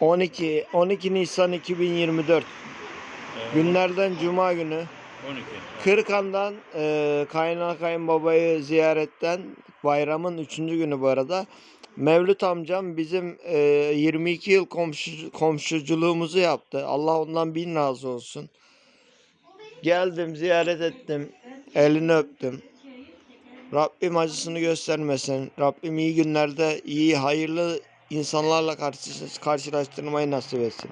12 12 Nisan 2024 günlerden cuma günü 12. Kırıkan'dan e, kaynak kayınbabayı ziyaretten bayramın 3. günü bu arada Mevlüt amcam bizim e, 22 yıl komşu, komşuculuğumuzu yaptı. Allah ondan bin razı olsun. Geldim ziyaret ettim. Elini öptüm. Rabbim acısını göstermesin. Rabbim iyi günlerde iyi hayırlı insanlarla karşı, karşılaştırmayı nasip etsin.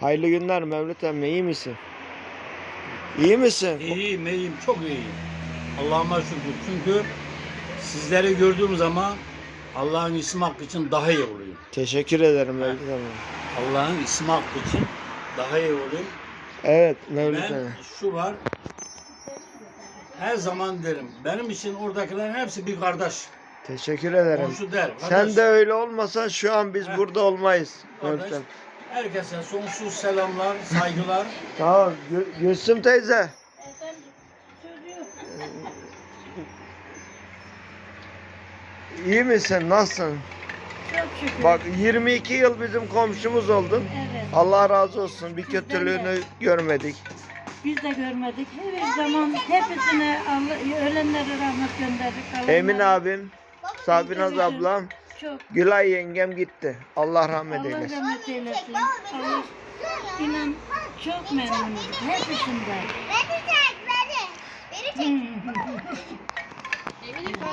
Hayırlı günler Mevlüt emmi iyi misin? İyi misin? İyiyim, iyiyim, çok iyiyim. Allah'ıma şükür. Çünkü sizleri gördüğüm zaman Allah'ın ismi hakkı için daha iyi oluyor. Teşekkür ederim Mevlüt emmi. Allah'ın ismi hakkı için daha iyi oluyor. Evet Mevlüt Ben emmi. şu var. Her zaman derim. Benim için oradakilerin hepsi bir kardeş. Teşekkür ederim. Komşu der. Sen de öyle olmasan şu an biz Heh. burada olmayız. Kardeş. Herkese sonsuz selamlar, saygılar. Tamam Gül- Gülsüm teyze. Efendim çocuğum. iyi misin? Nasılsın? Çok şükür. Bak 22 yıl bizim komşumuz oldun. Evet. Allah razı olsun. Bir kötülüğünü görmedik. Biz de görmedik. Her zaman hepsine Allah, ölenlere rahmet gönderdik. Emin abim, Sabinaz ablam, Çok. Gülay yengem gitti. Allah rahmet Allah eylesin. rahmet eylesin. Allah inan çok memnunuz. Hepsinden. Beni çek beni. Beni çek.